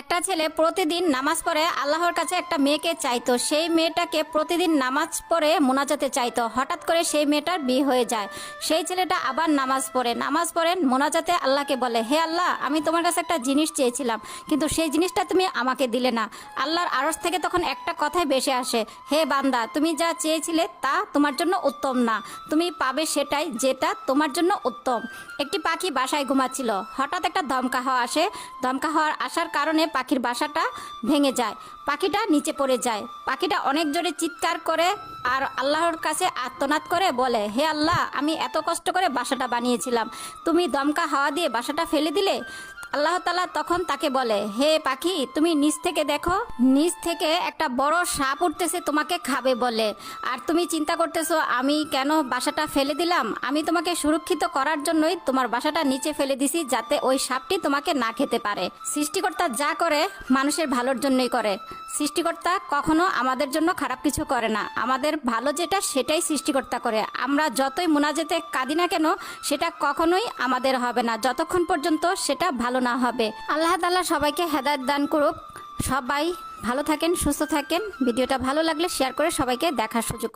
একটা ছেলে প্রতিদিন নামাজ পড়ে, আল্লাহর কাছে একটা মেয়েকে চাইতো। সেই মেয়েটাকে প্রতিদিন নামাজ পড়ে মোনাজাতে চাইতো। হঠাৎ করে সেই মেয়েটার বিয়ে হয়ে যায়। সেই ছেলেটা আবার নামাজ পড়ে। নামাজ পড়েন মোনাজাতে আল্লাহকে বলে, হে আল্লাহ, আমি তোমার কাছে একটা জিনিস চেয়েছিলাম, কিন্তু সেই জিনিসটা তুমি আমাকে দিলে না। আল্লাহর আড়স থেকে তখন একটা কথাই বেশে আসে, হে বান্দা, তুমি যা চেয়েছিলে তা তোমার জন্য উত্তম না। তুমি পাবে সেটাই যেটা তোমার জন্য উত্তম। একটি পাখি বাসায় ঘুমাচ্ছিল। হঠাৎ একটা দমকা হওয়া আসে। দমকা হওয়ার আসার কারণে পাখির বাসাটা ভেঙে যায়, পাখিটা নিচে পড়ে যায়। পাখিটা অনেক জোরে চিৎকার করে আর আল্লাহর কাছে আত্মনাদ করে, বলে, হে আল্লাহ, আমি এত কষ্ট করে বাসাটা বানিয়েছিলাম। তুমি দমকা হাওয়া দিয়ে বাসাটা ফেলে দিলে? আল্লাহ তালা তখন তাকে বলে, হে পাখি, তুমি নিচ থেকে দেখো। নিচ থেকে একটা বড় সাপ উঠতেছে, তোমাকে খাবে বলে। আর তুমি চিন্তা করতেছো, আমি কেন বাসাটা ফেলে দিলাম? আমি তোমাকে সুরক্ষিত করার জন্যই তোমার বাসাটা নিচে ফেলে দিছি, যাতে ওই সাপটি তোমাকে না খেতে পারে। সৃষ্টিকর্তা যা করে, মানুষের ভালোর জন্যই করে। সৃষ্টিকর্তা কখনো আমাদের জন্য খারাপ কিছু করে না। আমাদের ভালো যেটা, সেটাই সৃষ্টিকর্তা করে। আমরা যতই মোনাজেতে কাঁদি না কেন, সেটা কখনোই আমাদের হবে না। যতক্ষণ পর্যন্ত সেটা ভালো না হবে আল্লাহ তালা সবাইকে হেদায়ত দান করুক সবাই ভালো থাকেন, সুস্থ থাকেন ভিডিওটা ভালো লাগলে শেয়ার করে সবাইকে দেখার সুযোগ।